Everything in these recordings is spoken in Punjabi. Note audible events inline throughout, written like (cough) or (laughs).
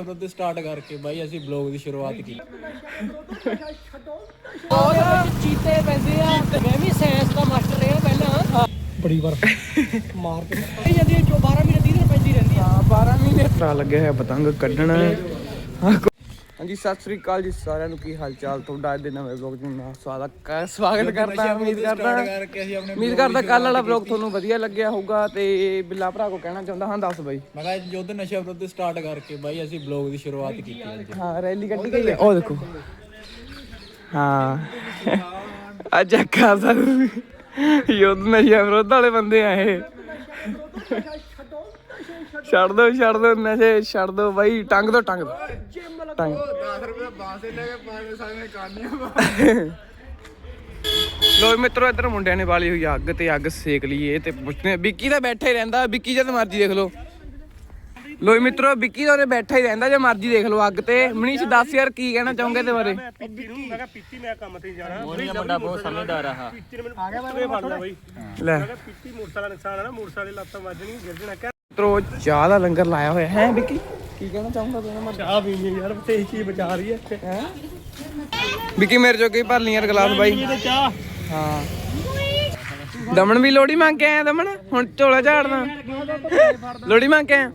ਸ਼ਬਦ ਤੇ ਸਟਾਰਟ ਕਰਕੇ ਬਾਈ ਅਸੀਂ ਬਲੌਗ ਦੀ ਸ਼ੁਰੂਆਤ ਕੀਤੀ। ਉਹ ਚੀਤੇ ਪੈਂਦੇ ਆ ਮੈਂ ਵੀ ਸਾਇੰਸ ਦਾ ਮਾਸਟਰ ਰਿਹਾ ਪਹਿਲਾਂ ਬੜੀ ਵਾਰ ਮਾਰ ਕੇ ਇਹ ਜਾਂਦੀ ਹੈ ਜੋ 12 ਮਹੀਨੇ 30 ਦਿਨ ਪੈਂਦੀ ਰਹਿੰਦੀ ਆ 12 ਮਹੀਨੇ ਲੱਗਿਆ ਹੋਇਆ ਪਤੰਗ ਕੱਢਣ। ਹਾਂਜੀ ਸਤਿ ਸ੍ਰੀ ਅਕਾਲ ਜੀ ਸਾਰਿਆਂ ਨੂੰ। ਕੀ ਹਾਲ ਚਾਲ ਤੁਹਾਡਾ ਅੱਜ ਦੇ ਨਵੇਂ ਵਲੌਗ ਚ ਮੈਂ ਸਵਾਗਤ ਕਰ- ਸਵਾਗਤ ਕਰਦਾ ਉਮੀਦ ਕਰਦਾ। ਉਮੀਦ ਕਰਦਾ ਕੱਲ ਵਾਲਾ ਵਲੌਗ ਤੁਹਾਨੂੰ ਵਧੀਆ ਲੱਗਿਆ ਹੋਊਗਾ ਤੇ ਬਿੱਲਾ ਭਰਾ ਕੋ ਕਹਿਣਾ ਚਾਹੁੰਦਾ ਹਾਂ ਦੱਸ ਬਾਈ। ਮੈਂ ਕਿਹਾ ਜੁੱਧ ਨਸ਼ਾ ਵਿਰੁੱਧ ਸਟਾਰਟ ਕਰਕੇ ਬਾਈ ਅਸੀਂ ਬਲੌਗ ਦੀ ਸ਼ੁਰੂਆਤ ਕੀਤੀ ਅੱਜ। ਹਾਂ ਰੈਲੀ ਕੱਢੀ ਗਈ ਹੈ ਉਹ ਦੇਖੋ। ਹਾਂ। ਅੱਜ ਕਾਜ਼ਾ ਯੁੱਧ ਨਸ਼ਾ ਵਿਰੋਧ ਵਾਲੇ ਬੰਦੇ ਆ ਇਹ। ਛੱਡ ਦੋ ਛੱਡ ਦੋ ਨਸ਼ੇ ਛੱਡ ਦੋ ਬਾਈ ਟੰਗ ਦੋ ਟੰਗ ਦੋ ਟੰਗ। 10 ਰੁਪਏ ਬਾਸੇ ਲੈ ਕੇ ਪਾਣੇ ਸਾਹਮਣੇ ਕਾਨੀਆਂ ਲੋ ਮਿੱਤਰੋ ਇੱਧਰ ਮੁੰਡਿਆਂ ਨੇ ਵਾਲੀ ਹੋਈ ਅੱਗ ਤੇ ਅੱਗ ਸੇਕ ਲਈਏ ਤੇ ਪੁੱਛਦੇ ਵਿੱਕੀ ਤਾਂ ਬੈਠਾ ਹੀ ਰਹਿੰਦਾ ਵਿੱਕੀ ਜਦ ਮਰਜ਼ੀ ਦੇਖ ਲਓ। ਲੋ ਮਿੱਤਰੋ ਵਿੱਕੀ ਤਾਂ ਉਰੇ ਬੈਠਾ ਹੀ ਰਹਿੰਦਾ ਜੇ ਮਰਜ਼ੀ ਦੇਖ ਲਓ ਅੱਗ ਤੇ। ਮਨੀਸ਼ ਦੱਸ ਯਾਰ ਕੀ ਕਹਿਣਾ ਚਾਹੋਗੇ ਤੇ ਬਾਰੇ? ਮੈਂ ਕਿਹਾ ਪੀਤੀ ਮੈਂ ਕੰਮ ਤੇ ਜਾਣਾ। ਮੁੰਡਾ ਬਹੁਤ ਸਮਝਦਾਰ ਆ ਪੀਤੀ ਨੇ ਮੈਨੂੰ ਆ ਗਿਆ ਬਾਈ ਲੈ ਮੈਂ ਕਿਹਾ ਪੀਤੀ ਮੋਟਰਸਾਈਕਲ ਦਾ ਨੁਕਸਾਨ ਹੈ ਨਾ ਮੋਟਰਸਾਈਕਲ ਦੀ ਲੱਤਾਂ ਵੱਜਣੀ ਗਿਰ ਜਾਣਾ ਕਹਿ ਮਿੱਤਰੋ ਚਾਹ ਦਾ ਲੰਗਰ ਲਾਇਆ ਹੋਇਆ ਹੈ ਵਿੱਕੀ। ਕੀ ਕਹਿਣਾ ਚਾਹੂੰਗਾ ਤੂੰ ਨਾ ਚਾਹ ਪੀਣੀ ਯਾਰ ਤੇ ਇਹ ਚੀਜ਼ ਬਚਾ ਰਹੀ ਹੈ ਇੱਥੇ। ਹੈ? ਵਿੱਕੀ ਮੇਰੇ ਜੋਗੀ ਭਰ ਯਾਰ ਗਲਾਸ ਬਾਈ। ਚਾਹ ਹਾਂ। ਦਮਨ ਵੀ ਲੋੜੀ ਮੰਗ ਕੇ ਆਇਆ ਦਮਨ? ਹੁਣ ਝੋਲਾ ਝਾੜਨਾ। ਲੋੜੀ ਮੰਗ ਕੇ ਆਇਆ?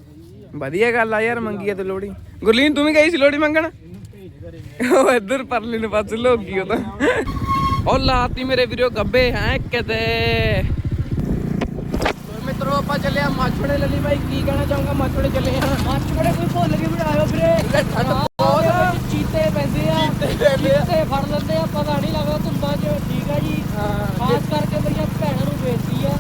ਵਧੀਆ ਗੱਲ ਆ ਯਾਰ ਮੰਗੀ ਆ ਤੇ ਲੋੜੀ ਗੁਰਲੀਨ ਤੂੰ ਵੀ ਗਈ ਸੀ ਲੋੜੀ ਮੰਗਣ? ਉਹ ਇੱਧਰ ਪਰਲੀ ਨੂੰ ਪਾਸੇ ਲੋਕ ਉਹ ਤਾਂ। ਉਹ ਲਾਤੀ ਮੇਰੇ ਵੀਰੋ ਗੱਬੇ ਹੈ ਕਿਤੇ। ਮਿੱਤਰੋ ਆਪਾਂ ਚੱਲੇ ਆ ਮਾਛੜੇ ਲੱਲੀ ਬਾਈ। ਕੀ ਕਹਿਣਾ ਚਾਹੂੰਗਾ ਮਾਛੜੇ ਚੱਲੇ ਆ ਮਾਛੜੇ ਕੋਈ ਭੁੱਲ ਕੇ ਵੀ ਆਇਓ ਵੀਰੇ ਠੰਡ ਵਿੱਚ ਚੀਤੇ ਪੈਂਦੇ ਆ। ਪੈਂਦੇ ਆ। ਚੀਤੇ ਫੜ ਲੈਂਦੇ ਆ ਪਤਾ ਨਹੀਂ ਲੱਗਦਾ ਧੁੰਦਾਂ 'ਚ। ਠੀਕ ਆ ਜੀ। ਹਾਂ। ਖਾਸ ਕਰਕੇ ਮੇਰੀਆਂ ਭੈਣਾਂ ਨੂੰ ਬੇਨਤੀ ਆ।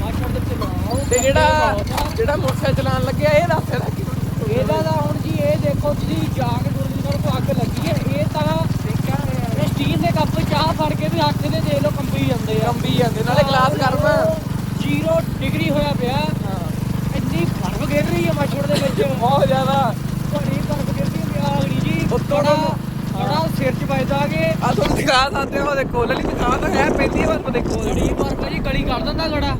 ਮਾਛੜ ਦੇ ਚਲਾਓ ਤੇ ਜਿਹੜਾ ਜਿਹੜਾ ਮੋਟਰਸਾਈਕਲ ਚਲਾਉਣ ਲੱਗਿਆ ਇਹ ਦੱਸ ਇਹਦਾ ਕੀ ਇਹਦਾ ਤਾਂ ਹੁਣ ਜੀ ਇਹ ਦੇਖੋ ਤੁਸੀਂ ਜਾ ਕੇ ਗੁਰਦੁਆਰੇ ਕੋਲ ਅੱਗ ਲੱਗੀ ਹੈ। ਇਹ ਤਾਂ ਇਹ ਸਟੀਲ ਦੇ ਕੱਪ ਚਾਹ ਫੜ ਕੇ ਵੀ ਅੱਖ ਦੇ ਦੇ ਲੋ ਕੰਬੀ ਜਾਂਦੇ ਆ। ਕੰਬੀ ਜਾਂਦੇ ਨਾਲੇ ਗਲਾਸ ਗਰਮ ਜ਼ੀਰੋ ਡਿਗਰੀ ਹੋਇਆ ਪਿਆ। ਇੰਨੀ ਬਰਫ਼ ਗਿਰ ਰਹੀ ਹੈ ਮਛੜ ਦੇ ਵਿੱਚ। ਬਹੁਤ ਜ਼ਿਆਦਾ। ਬੜੀ ਬਰਫ਼ ਗਿਰਦੀ ਹੈ ਆਗੜੀ ਜੀ। ਥੋੜਾ ਥੋੜਾ ਸਿਰ 'ਚ ਵੱਜਦਾ ਕਿ ਆ ਤੁਹਾਨੂੰ ਦਿਖਾ ਸਕਦੇ ਹੋ ਦੇਖੋ ਲੱਲੀ ਦਿਖਾ ਤਾਂ ਹੈ ਪੈਂਦੀ ਹੈ ਬਸ ਦੇਖੋ। ਬੜੀ ਬਰਫ਼ ਜੀ ਗਲੀ ਕਰ ਦਿੰਦਾ ਗੜਾ।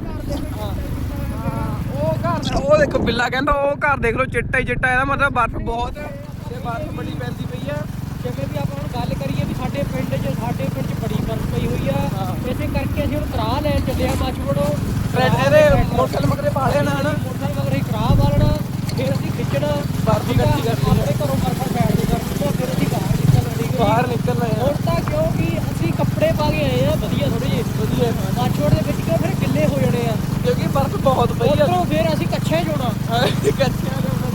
ਉਹ ਘਰ ਉਹ ਦੇਖੋ ਬਿੱਲਾ ਕਹਿੰਦਾ ਉਹ ਘਰ ਦੇਖ ਲਓ ਚਿੱਟਾ ਹੀ ਚਿੱਟਾ ਇਹਦਾ ਮਤਲਬ ਬਰਫ਼ ਬਹੁਤ ਹੈ ਤੇ ਬਰਫ਼ ਬੜੀ ਪੈਂਦੀ ਪਈ ਆ ਜਿਵੇਂ ਵੀ ਆਪਾਂ ਹੁਣ ਗੱਲ ਕਰੀਏ ਵੀ ਸਾਡੇ ਪਿੰਡ 'ਚ ਸਾਡੇ ਪਿੰਡ 'ਚ ਬੜੀ ਬਰਫ਼ ਪਈ ਹੋਈ ਆ। ਇਸੇ ਕਰਕੇ ਅਸੀਂ ਹੁਣ ਕਰਾ ਲੈਣ ਚੱਲੇ ਆ ਮਛੜੋ। ਟਰੈਕਟਰ ਇਹਦੇ ਮੋਟਰਸਾਈਕਲ ਮਗਰੇ ਪਾ ਨਾ ਹਨਾ? ਮੋਟਰਸਾਈਕਲ ਮਗਰ ਹੀ ਕਰਾ ਵਾਲਣਾ ਫਿਰ ਅਸੀਂ ਖਿੱਚਣਾ ਬਰਫ਼ ਇਕੱਠੀ ਕਰਨੀ ਆਪਣੇ ਘਰੋਂ ਬਰਫ਼ ਬੈਠ ਕੇ ਕਰਨੀ ਫਿਰ ਅਸੀਂ ਬਾਹਰ ਨਿਕਲਣਾ ਹੈ ਬਾਹਰ ਨਿਕਲਣਾ ਯਾਰ ਹੁਣ ਤਾਂ ਕਿਉਂਕਿ ਅਸੀਂ ਕੱਪੜੇ ਪਾ ਕੇ ਆਏ ਆ ਵਧੀਆ ਥੋੜੇ ਜਿਹੇ। ਵਧੀਆ। ਮਾਛੋੜ ਦੇ ਵਿੱਚ ਕਿਉਂ ਫਿਰ ਗਿੱਲੇ ਹੋ ਜਾਣੇ ਆ? ਕਿਉਂਕਿ ਬਰਫ਼ ਬਹੁਤ ਪਈ ਆ। ਉਧਰੋਂ ਫਿਰ ਅਸੀਂ ਕੱਛੇ ਜੋਣਾ ਦੇ ਹੁੰਦਾ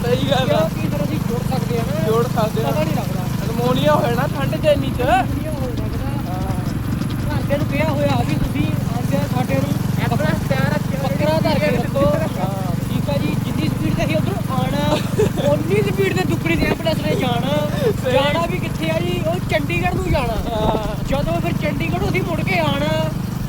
ਸਹੀ ਗੱਲ ਆ। ਕਿਉਂਕਿ ਫਿਰ ਅਸੀਂ ਜੋੜ ਸਕਦੇ ਆ ਨਾ। ਜੋੜ ਸਕਦੇ ਆ। ਪਤਾ ਨਹੀਂ ਲੱਗਦਾ। ਅਨਮੋਨੀਆ ਹੋ ਜਾਣਾ ਠੰਡ ਇੰਨੀ ਚ। ਹੋ ਸਕਦਾ ਘਰਦਿਆਂ ਨੂੰ ਕਿਹਾ ਹੋਇਆ ਵੀ ਤੁਸੀਂ ਆਂਦੇ ਸਾਡੇ ਨੂੰ ਆਪਣਾ ਸਟੈਂਡ ਰੱਖਿਓ ਬੱਕਰਾ ਧਰ ਕੇ ਰੱਖੋ। ਠੀਕ ਆ ਜੀ ਜਿੰਨੀ ਸਪੀਡ ਤੇ ਅਸੀਂ ਉਧਰ ਆਣਾ ਓਨੀ ਸਪੀਡ ਤੇ ਐਂਬੂਲੈਂਸ ਨੇ ਜਾਣਾ। ਜਾਣਾ ਵੀ ਕਿੱਥੇ ਆ ਜੀ? ਉਹ ਚੰਡੀਗੜ੍ਹ ਨੂੰ ਜਾਣਾ। ਜਦੋਂ ਫਿਰ ਚੰਡੀਗੜ੍ਹੋਂ ਅਸੀਂ ਮੁੜ ਕੇ ਆਣਾ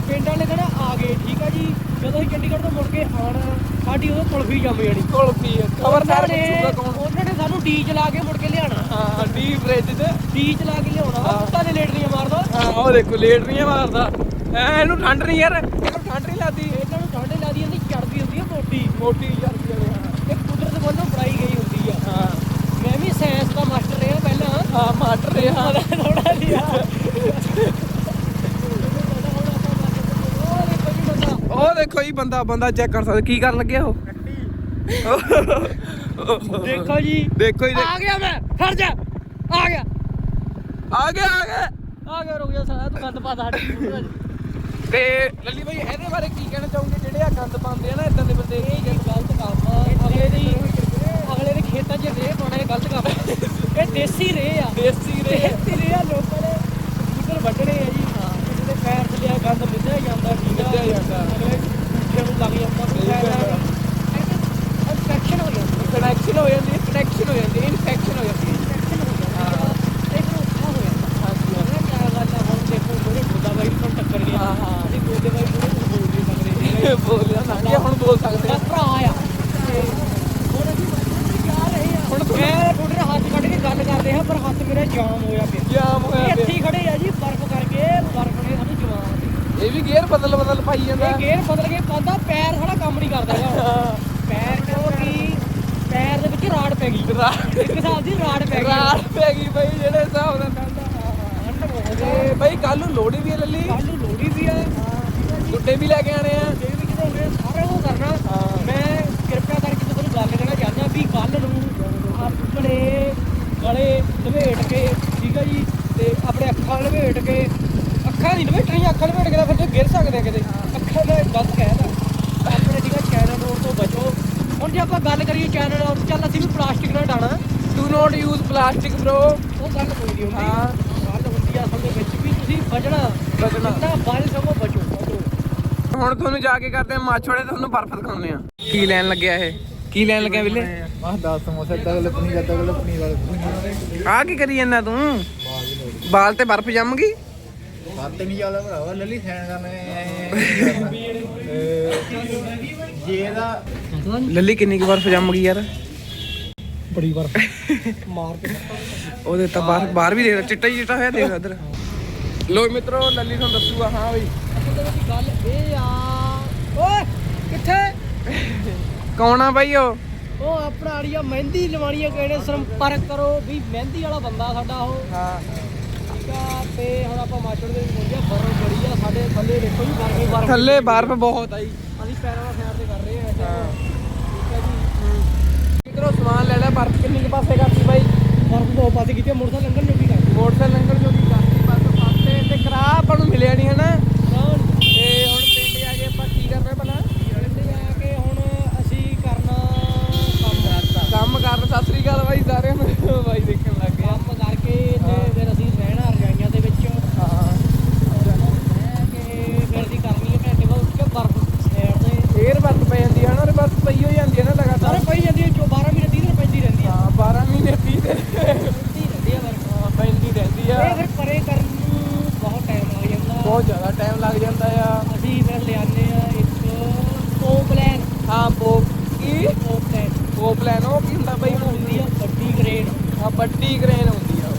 ਪਿੰਡ ਵਾਲੇ ਕਹਿੰਦਾ ਆ ਗਏ ਠੀਕ ਆ ਜੀ। ਜਦੋਂ ਅਸੀਂ ਚੰਡੀਗੜ੍ਹ ਤੋਂ ਮੁੜ ਕੇ ਆਣਾ ਸਾਡੀ ਉਦੋਂ ਕੁਲਫੀ ਜੰਮ ਜਾਣੀ। ਕੁਲਫੀ ਖਬਰਦਾਰ ਉਹਨਾਂ ਨੇ ਪੁੱਛੂਗਾ ਕੌਣ? ਉਹਨਾਂ ਨੇ ਸਾਨੂੰ ਡੀ ਚਲਾ ਕੇ ਮੁੜ ਕੇ ਲਿਆਣਾ ਹਾਂ ਡੀ ਫ੍ਰਿਜ ਤੇ। ਡੀ ਚਲਾ ਕੇ ਲਿਆਉਣਾ ਕੁੱਤਾ ਲੇਟ ਨਹੀਂ ਮਾਰਦਾ। ਹਾਂ ਉਹ ਦੇਖੋ ਲੇਟ ਨਹੀਂ ਮਾਰਦਾ। ਐ ਇਹਨੂੰ ਠੰਡ ਨਹੀਂ ਯਾਰ ਇਹਨੂੰ ਠੰਡ ਨਹੀਂ ਲੱਗਦੀ। ਇਹਨਾਂ ਨੂੰ ਠੰਡੇ ਲੱਗਦੀ ਜਾਂਦੀ ਚੜਦੀ ਹੁੰਦੀ ਆ ਮੋਟੀ ਮੋਟੀ ਆ। ਇਹ ਕੁਦਰਤ ਵੱਲੋਂ ਬਣਾਈ ਗਈ ਹੁੰਦੀ ਆ। ਹਾਂ। ਮੈਂ ਵੀ ਸਾਇੰਸ ਦਾ ਮਾਸਟਰ ਰਿਹਾ ਪਹਿਲਾਂ। ਹਾਂ ਮਾਟਰ ਰਿਹਾ। ਥੋੜਾ ਜਿਹਾ। (laughs) ਉਹ ਦੇਖੋ ਜੀ ਬੰਦਾ ਬੰਦਾ ਚੈੱਕ ਕਰ ਸਕਦਾ। ਕੀ ਕਰਨ ਲੱਗਿਆ ਉਹ? ਦੇਖੋ ਜੀ। ਦੇਖੋ ਜੀ ਆ ਗਿਆ ਮੈਂ। ਫੜ ਜਾ। ਆ ਗਿਆ। ਆ ਗਿਆ ਆ ਗਿਆ। ਆ ਗਿਆ ਰੁਕ ਜਾ ਸਾਲਾ ਤੂੰ ਗੰਦ ਪਾ ਸਾਡੀ ਤੇ ਲੱਲੀ ਬਾਈ, ਇਹਦੇ ਬਾਰੇ ਕੀ ਕਹਿਣਾ ਚਾਹੋਗੇ? ਜਿਹੜੇ ਆ ਗੰਦ ਪਾਉਂਦੇ ਆ ਨਾ, ਇਦਾਂ ਦੇ ਬੰਦੇ ਇਹ ਗੱਲ ਗਲਤ ਕੰਮ ਆ ਅਗਲੇ ਦੀ ਅਗਲੇ ਦੇ ਖੇਤਾਂ 'ਚ ਰੇਹ ਪਾਉਣਾ ਇਹ ਗਲਤ ਕੰਮ ਆ। ਇਹ ਦੇਸੀ ਰੇਹ ਆ ਦੇਸੀ ਰੇ ਦੇਸੀ ਰੇਹ ਆ ਲੋਕਾਂ ਨੇ ਫਸਲ ਵੱਢਣੇ ਆ ਜੀ ਹਾਂ ਕਿਸੇ ਦੇ ਪੈਰ ਥੱਲੇ ਆ ਗੰਦ ਮਿੱਧਿਆ ਜਾਂਦਾ ਠੀਕ ਆ ਮਿੱਧਿਆ ਜਾਂਦਾ। ਅਗਲੇ ਦੂਜੇ ਨੂੰ ਲੱਗ ਜਾਂਦਾ ਇਨਫੈਕਸ਼ਨ ਹੋ ਜਾਂਦੀ ਕਨੈਕਸ਼ਨ ਹੋ ਜਾਂਦੀ ਹੈ ਕਨੈਕਸ਼ਨ ਹੋ ਜਾਂਦੀ ਹੈ ਇਨਫੈਕਸ਼ਨ ਹੋ ਜਾਂਦੀ ਹੈ ਇਨਫੈਕਸ਼ਨ ਹੋ ਜਾਂਦਾ ਹਾਂ ਇਹ ਫਿਰ ਔਖਾ ਹੋ ਜਾਂਦਾ ਹਾਂਜੀ ਹਾਂ ਕਿਆ ਗੱਲ ਆ ਹੁਣ ਦੇਖੋ ਮੇਰੇ ਬੁੱਢਾ ਬਾਈ ਨੂੰ ਟੱਕਰ ਗਿਆ ਹਾਂ, ਹਾਂ। ਅਸੀਂ ਬੋਲਦੇ ਬਾਈ ਨੂੰ ਬੋਲ ਨਹੀਂ ਸਕਦੇ ਬੋਲਿਆ ਨਾ ਕਿ ਹੁਣ ਬੋਲ ਸਕਦੇ ਆ। ਭਰਾ ਆ। ਹੁਣ ਰਹੇ ਮੈਂ ਤੁਹਾਡੇ ਨਾਲ ਹੱਥ ਕੱਢ ਕੇ ਗੱਲ ਕਰਦੇ ਹਾਂ ਪਰ ਹੱਥ ਮੇਰੇ ਜਾਮ ਹੋਇਆ ਪਿਆ। ਜਾਮ ਹੋਇਆ ਪਿਆ। ਇੱਥੇ ਹੀ ਖੜੇ ਆ ਜੀ ਬਰਫ਼ ਕਰਕੇ ਬਰਫ਼ ਨੇ ਸਾਨੂੰ ਦਿੱਤੀ। ਇਹ ਵੀ ਗੇਅਰ ਬਦਲ ਬਦਲ ਪਾਈ ਜਾਂਦਾ। ਇਹ ਗੇਅਰ ਬਦਲ ਕੇ ਪਾਉਂਦਾ ਪੈਰ ਸਾਡਾ ਕੰਮ ਨਹੀਂ ਕਰਦਾ ਹੈਗਾ ਹਾਂ। ਪੈਰ ਕਿਉਂਕਿ ਪੈਰ ਦੇ ਵਿੱਚ ਰਾੜ ਪੈ ਗਈ। ਰਾੜ। ਇੱਕ ਹਿਸਾਬ ਦੀ ਰਾੜ ਪੈ ਗਈ। ਰਾੜ ਪੈ ਗਈ ਬਈ ਜਿਹੜੇ ਹਿਸਾਬ ਨਾਲ ਕਹਿੰਦਾ ਤੇ ਬਈ ਕੱਲ ਨੂੰ ਲੋੜੀ ਵੀ ਹੈ ਲੱਲੀ? ਕੱਲ ਨੂੰ ਲੋੜੀ ਵੀ ਆ। ਗੁੱਡੇ ਵੀ ਲੈ ਕੇ ਆਣੇ ਆ। ਜੇ ਵੀ ਕਿਤੇ ਹੋਵੇ ਸਾਰਾ ਉਹ ਕਰਨਾ। ਮੈਂ ਕਿਰਪਾ ਕਰਕੇ ਤੁਹਾਨੂੰ ਗੱਲ ਕਹਿਣਾ ਚਾਹੁੰਦਾ ਵੀ ਕੱਲ ਨੂੰ ਆਪਣੇ ਗਲੇ ਲਵੇਟ ਕੇ ਠੀਕ ਹੈ ਜੀ? ਤੇ ਆਪਣੇ ਅੱਖਾਂ ਲਵੇਟ ਕੇ ਅੱਖਾਂ ਨਹੀਂ ਲਵੇਟਣੀਆਂ ਅੱਖਾਂ ਲਵੇਟ ਕੇ ਤਾਂ ਫਿਰ ਤੁਸੀਂ ਗਿਰ ਸਕਦੇ ਆ ਕਿਤੇ। ਅੱਖਾਂ ਦਾ ਗਲਤ ਕਹਿਦਾ ਆਪਣੇ ਠੀਕ ਹੈ ਚੈਨਲ ਰੋਡ ਤੋਂ ਬਚੋ। ਹੁਣ ਜੇ ਆਪਾਂ ਗੱਲ ਕਰੀਏ ਚੈਨਲ ਰੋਡ ਚੱਲ ਅਸੀਂ ਵੀ ਪਲਾਸਟਿਕ ਨਾਲ ਡਾਣਾ do not use plastic bro ਉਹ ਗੱਲ ਕੋਈ ਨਹੀਂ ਹੁੰਦੀ। ਹਾਂ। ਗੱਲ ਹੁੰਦੀ ਆ ਅਸਲ ਦੇ ਵਿੱਚ ਵੀ ਤੁਸੀਂ ਬਚਣਾ ਬਚਣਾ। ਬਚ ਸਕੋ ਬਚੋ ਬਚੋ। ਹੁਣ ਤੁਹਾਨੂੰ ਜਾ ਕੇ ਕਰਦੇ ਆ ਮਾਛੋੜੇ ਤੁਹਾਨੂੰ ਬਰਫ਼ ਦਿਖਾਉਂਦੇ ਆ ਕੀ ਲੈਣ ਲੱਗਿਆ ਇਹ? ਕੀ ਲੈਣ ਲੱਗਿਆ ਬਿੱਲੇ ਮਾਹ 10 ਸਮੋਸੇ ਤੱਕ ਲੱਪਣੀ ਜਦ ਤੱਕ ਲੱਪਣੀ ਵਾਲੇ ਆ ਕੀ ਕਰੀ ਜਾਂਦਾ ਤੂੰ? ਬਾਲ ਤੇ ਬਰਫ਼ ਜੰਮ ਗਈ? ਖਾਤੇ ਨਹੀਂ ਚੱਲਦਾ ਭਰਾਵਾ ਲੱਲੀ ਸੈਣ ਕਰਨੇ ਜੇ ਦਾ ਲੱਲੀ ਕਿੰਨੀ ਕੁ ਬਰਫ਼ ਜੰਮ ਗਈ ਯਾਰ? ਬੜੀ ਵਾਰ ਮਾਰ ਕੇ। ਉਹਦੇ ਤਾਂ ਬਾਹਰ ਬਾਹਰ ਵੀ ਦੇਖ ਚਿੱਟਾ ਹੀ ਚਿੱਟਾ ਹੋਇਆ ਦੇਖ ਉਧਰ ਲੋ ਮਿੱਤਰੋ ਲੱਲੀ ਤੁਹਾਨੂੰ ਦੱਸੂਗਾ ਹਾਂ ਬਈ। ਗੱਲ ਇਹ ਆ। ਓਏ ਕਿੱਥੇ? ਕੌਣ ਆ ਬਾਈ ਉਹ? ਉਹ ਆਪਣਾ ਆੜੀਆ ਮਹਿੰਦੀ ਲਵਾਣੀਆ ਕਿਹੜੇ ਸੰਪਰਕ ਕਰੋ ਵੀ ਮਹਿੰਦੀ ਵਾਲਾ ਬੰਦਾ ਸਾਡਾ ਉਹ। ਹਾਂ। ਠੀਕ ਆ ਤੇ ਹੁਣ ਆਪਾਂ ਮਾਚੜ ਦੇ ਵਿੱਚ ਪਹੁੰਚਿਆ ਬਰਫ਼ ਬੜੀ ਆ ਸਾਡੇ ਥੱਲੇ ਦੇਖੋ ਜੀ ਬਰਫ਼ ਹੀ ਬਰਫ਼। ਥੱਲੇ ਬਰਫ਼ ਬਹੁਤ ਆਈ ਅਸੀਂ ਪੈਰਾਂ ਦਾ ਸਾਈਡ ਤੇ ਕਰ ਰਹੇ ਆ ਹਾਂ। ਠੀਕ ਆ ਜੀ। ਮਿੱਤਰੋ ਸਮਾਨ ਲੈ ਲਿਆ ਬਰਫ਼ ਕਿੰਨੀ ਕੁ ਪਾਸੇ ਕਰਤੀ ਬਾਈ? ਬਰਫ਼ ਦੋ ਪਾਸੇ ਕੀਤੇ ਮੋਟਰਸਾਈਕਲ ਲੰਘਣ ਜੋਗੀ ਕਰ ਮੋਟਰਸਾਈਕਲ ਲੰਘਣ ਜੋਗੀ ਕਰਤੀ ਬਰਫ਼ ਪਾਸੇ ਤੇ ਕਰਾ ਆਪਾਂ ਨੂੰ ਮਿਲਿਆ ਨਹੀਂ ਹਨਾ। ਤੇ ਹੁਣ ਪਿੰਡ ਜਾ ਕੇ ਆਪਾਂ ਕੀ ਕਰਨਾ ਭਲਾ? ਪਿੰਡ ਜਾ ਕੇ ਹੁਣ ਅਸੀਂ ਕਰਨਾ ਕੰਮ। ਕੰਮ ਕਰਨ ਸਤਿ ਸ੍ਰੀ ਅਕਾਲ ਬਾਈ ਸਾਰਿਆਂ ਨੂੰ। ਬਾਈ ਦੇਖਣ ਲੱਗ ਗਿਆ ਕੰਮ ਕਰਕੇ ਤੇ ਫਿਰ ਅਸੀਂ ਕੀ ਪੋਪਲੈਨ ਪੋਪ ਲੈਣ ਉਹ ਕੀ ਹੁੰਦਾ ਬਾਈ ਹੁੰਦੀ ਆ ਵੱਡੀ ਗ੍ਰੇਡ ਹਾਂ ਵੱਡੀ ਕ੍ਰੇਨ ਹੁੰਦੀ ਆ।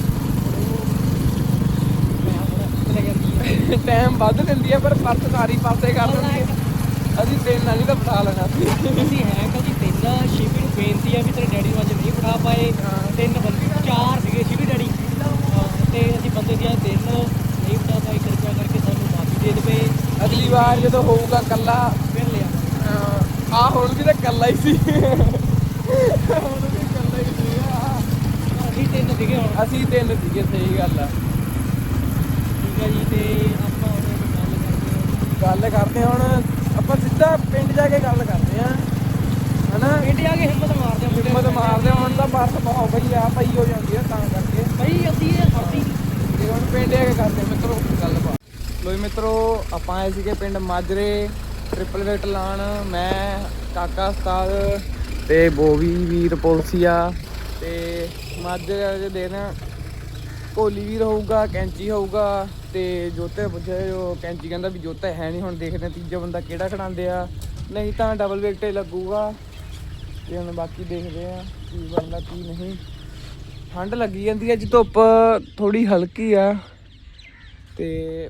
ਆ ਟਾਈਮ ਵੱਧ ਲੈਂਦੀ ਆ ਪਰ ਪਰਸ ਸਾਰੀ ਪਾਸੇ ਕਰ ਦਿੰਦੀ ਆ। ਅਸੀਂ ਤਿੰਨ ਨਾਲ ਹੀ ਤਾਂ ਬਿਠਾ ਲੈਣਾ ਸੀ। ਅਸੀਂ ਹੈ ਕਦੀ ਤਿੰਨ ਸ਼ਿਵੀ ਨੂੰ ਬੇਨਤੀ ਆ ਵੀ ਤੇਰੇ ਡੈਡੀ ਨੂੰ ਅੱਜ ਨਹੀਂ ਬਿਠਾ ਪਾਏ। ਤਿੰਨ ਬੰਦੇ ਚਾਰ ਸੀਗੇ ਸ਼ਿਵੀ ਡੈਡੀ। ਹਾਂ, ਤੇ ਅਸੀਂ ਬੰਦੇ ਦੀਆਂ ਤਿੰਨ ਨਹੀਂ ਬਿਠਾ ਪਾਏ। ਕਿਰਪਾ ਕਰਕੇ ਸਾਨੂੰ ਮਾਫੀ ਦੇ ਦੇਵੇ। ਅਗਲੀ ਵਾਰ ਜਦੋਂ ਹੋਊਗਾ ਕੱਲਾ ਆ ਹੁਣ ਵੀ ਤਾਂ ਕੱਲਾ ਹੀ ਸੀ। ਹੁਣ ਵੀ ਕੱਲਾ ਹੀ ਸੀ ਅਸੀਂ ਤਿੰਨ ਸੀਗੇ ਹੁਣ। ਅਸੀਂ ਤਿੰਨ ਸੀਗੇ ਸਹੀ ਗੱਲ ਆ। ਠੀਕ ਹੈ ਜੀ ਤੇ ਆਪਾਂ ਗੱਲ ਕਰਦੇ ਹਾਂ। ਗੱਲ ਕਰਦੇ ਹੁਣ ਆਪਾਂ ਸਿੱਧਾ ਪਿੰਡ ਜਾ ਕੇ ਗੱਲ ਕਰਦੇ ਆ ਹਨਾ? ਇੰਡੀਆ ਕੇ ਹਿੰਮਤ ਮਾਰਦੇ ਹਾਂ ਹਿੰਮਤ ਮਾਰਦੇ ਹੁਣ ਤਾਂ ਬਰਫ਼ ਬਹੁਤ ਪਈ ਆ ਪਈ ਹੋ ਜਾਂਦੀ ਆ ਤਾਂ ਕਰਕੇ। ਬਈ ਅਸੀਂ ਤੇ ਹੁਣ ਪਿੰਡ ਜਾ ਕੇ ਕਰਦੇ ਆ ਮਿੱਤਰੋ ਗੱਲਬਾਤ। ਲੋਈ ਮਿੱਤਰੋ ਆਪਾਂ ਆਏ ਸੀਗੇ ਪਿੰਡ ਮਾਜਰੇ। ਟ੍ਰਿਪਲ ਵੇਟ ਲਾਣ, ਮੈਂ, ਕਾਕਾ, ਉਸਤਾਦ ਤੇ ਬੋਵੀ, ਵੀਰ, ਪੁਲਸੀਆ ਤੇ ਮਾਜਰੇ ਦੇ ਦਿਨ ਕੋਲੀ ਵੀਰ ਹੋਊਗਾ, ਕੈਂਚੀ ਹੋਊਗਾ ਤੇ ਜੋਤੇ ਪੁੱਛਿਆ ਜੋ ਕੈਂਚੀ ਕਹਿੰਦਾ ਵੀ ਜੋਤਾ ਹੈ ਨਹੀਂ, ਹੁਣ ਦੇਖਦੇ ਤੀਜਾ ਬੰਦਾ ਕਿਹੜਾ ਖੜਾਉਂਦੇ ਆ। ਨਹੀਂ ਤਾਂ ਡਬਲ ਵੇਟ ਲੱਗੂਗਾ ਤੇ ਹੁਣ ਬਾਕੀ ਦੇਖਦੇ ਆ ਕੀ ਬਣਦਾ, ਕੀ ਨਹੀਂ। ਠੰਡ ਲੱਗੀ ਜਾਂਦੀ ਹੈ ਜੀ ਧੁੱਪ ਥੋੜੀ ਹਲਕੀ ਆ ਤੇ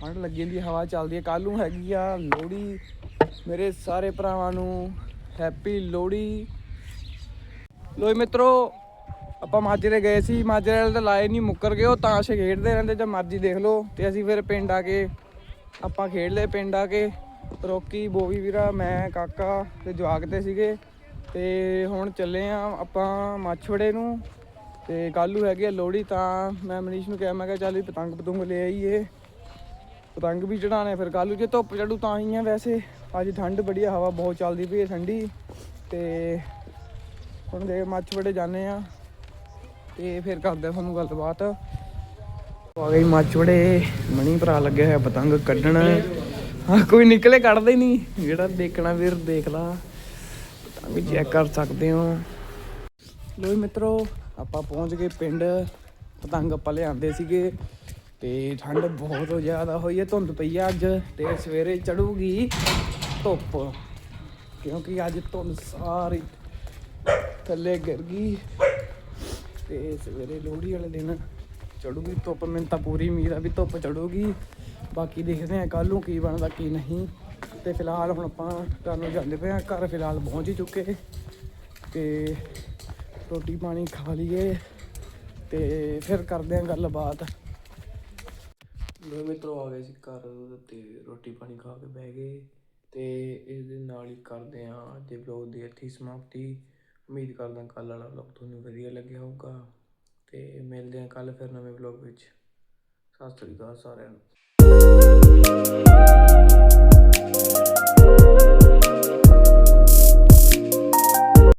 ਠੰਡ ਲੱਗੀ ਜਾਂਦੀ ਹਵਾ ਚੱਲਦੀ ਹੈ। ਕੱਲ ਨੂੰ ਹੈਗੀ ਆ ਲੋਹੜੀ। ਮੇਰੇ ਸਾਰੇ ਭਰਾਵਾਂ ਨੂੰ ਹੈਪੀ ਲੋਹੜੀ। ਲੋਈ ਮਿੱਤਰੋ, ਆਪਾਂ ਮਾਜਰੇ ਗਏ ਸੀ। ਮਾਜਰੇ ਵਾਲੇ ਤਾਂ ਲਾਏ ਨਹੀਂ, ਮੁੱਕਰ ਗਏ। ਉਹ ਤਾਂ ਤਾਸ਼ ਖੇਡਦੇ ਰਹਿੰਦੇ, ਜਾਂ ਮਰਜ਼ੀ ਦੇਖ ਲਓ। ਤੇ ਅਸੀਂ ਫਿਰ ਪਿੰਡ ਆ ਕੇ, ਆਪਾਂ ਖੇਡ ਲਏ ਪਿੰਡ ਆ ਕੇ। ਰੋਕੀ ਬੋਵੀ ਵੀਰਾ, ਮੈਂ, ਕਾਕਾ ਤੇ ਜਵਾਕ ਤੇ ਸੀਗੇ। ਤੇ ਹੁਣ ਚੱਲੇ ਆ ਆਪਾਂ ਮਾਛੜੇ ਨੂੰ। ਤੇ ਕੱਲੂ ਹੈਗੀ ਆ ਲੋਹੜੀ, ਤਾਂ ਮੈਂ ਮਨੀਸ਼ ਨੂੰ ਕਿਹਾ, ਮੈਂ ਕਿਹਾ ਚੱਲ ਵੀ ਪਤੰਗ ਪਤੰਗ ਲੈ ਆਈਏ। ਪਤੰਗ ਵੀ ਚੜਾਣੇ ਫਿਰ ਕੱਲੂ ਜੇ ਧੁੱਪ ਚੜੂ ਤਾਂ ਹੀ ਆ ਵੈਸੇ। ਅੱਜ ਠੰਡ ਬੜੀ ਆ, ਹਵਾ ਬਹੁਤ ਚੱਲਦੀ ਪਈ ਹੈ ਠੰਡੀ। ਤੇ ਹੁਣ ਦੇ ਮਾਛੜੇ ਜਾਂਦੇ ਆ। ਤੇ ਫਿਰ ਕਰਦੇ ਆ ਤੁਹਾਨੂੰ ਗੱਲਬਾਤ। ਆ ਗਈ ਮਾਛੜੇ ਮਣੀ ਭਰਾ ਲੱਗਿਆ ਹੋਇਆ ਪਤੰਗ ਕੱਢਣ। ਹਾਂ ਕੋਈ ਨਿਕਲੇ ਕੱਢਦੇ ਹੀ ਨਹੀਂ ਜਿਹੜਾ ਦੇਖਣਾ ਵੀਰ ਦੇਖ ਲਾ। ਪਤੰਗ ਚੈੱਕ ਕਰ ਸਕਦੇ ਹੋ। ਲੋ ਮਿੱਤਰੋ, ਆਪਾਂ ਪਹੁੰਚ ਗਏ ਪਿੰਡ। ਪਤੰਗ ਆਪਾਂ ਲਿਆਂਦੇ ਸੀਗੇ। ਤੇ ਠੰਡ ਬਹੁਤ ਜ਼ਿਆਦਾ ਹੋਈ ਹੈ, ਧੁੰਦ ਪਈ ਆ ਅੱਜ ਤੇ ਸਵੇਰੇ ਚੜੂਗੀ ਧੁੱਪ, ਕਿਉਂਕਿ ਅੱਜ ਧੁੰਦ ਸਾਰੀ ਥੱਲੇ ਗਿਰ ਗਈ ਤੇ ਸਵੇਰੇ ਲੋਹੜੀ ਵਾਲੇ ਦਿਨ ਚੜੂਗੀ ਧੁੱਪ, ਮੈਨੂੰ ਤਾਂ ਪੂਰੀ ਉਮੀਦ ਆ ਵੀ ਧੁੱਪ ਚੜੂਗੀ ਬਾਕੀ ਦੇਖਦੇ ਆ ਕੱਲ ਨੂੰ ਕੀ ਬਣਦਾ, ਕੀ ਨਹੀਂ। ਤੇ ਫਿਲਹਾਲ ਹੁਣ ਆਪਾਂ ਘਰ ਨੂੰ ਜਾਂਦੇ ਪਏ ਆ ਘਰ ਫਿਲਹਾਲ ਪਹੁੰਚ ਹੀ ਚੁੱਕੇ। ਤੇ ਰੋਟੀ ਪਾਣੀ ਖਾ ਲਈਏ ਤੇ ਫਿਰ ਕਰਦੇ ਆਂ ਗੱਲਬਾਤ। ਲੋ ਮਿੱਤਰੋ ਆ ਗਏ ਸੀ ਘਰ ਤੇ ਰੋਟੀ ਪਾਣੀ ਖਾ ਕੇ ਬਹਿ ਗਏ ਤੇ ਇਸ ਦੇ ਨਾਲ ਹੀ ਕਰਦੇ ਹਾਂ ਅੱਜ ਦੇ ਵਲੌਗ ਦੀ ਇੱਥੇ ਹੀ ਸਮਾਪਤੀ। ਉਮੀਦ ਕਰਦਾ ਕੱਲ ਵਾਲਾ ਵਲੌਗ ਤੁਹਾਨੂੰ ਵਧੀਆ ਲੱਗਿਆ ਹੋਊਗਾ ਤੇ ਮਿਲਦੇ ਹਾਂ ਕੱਲ ਫਿਰ ਨਵੇਂ ਵਲੌਗ ਵਿੱਚ। ਸਤਿ ਸ੍ਰੀ ਅਕਾਲ ਸਾਰਿਆਂ ਨੂੰ।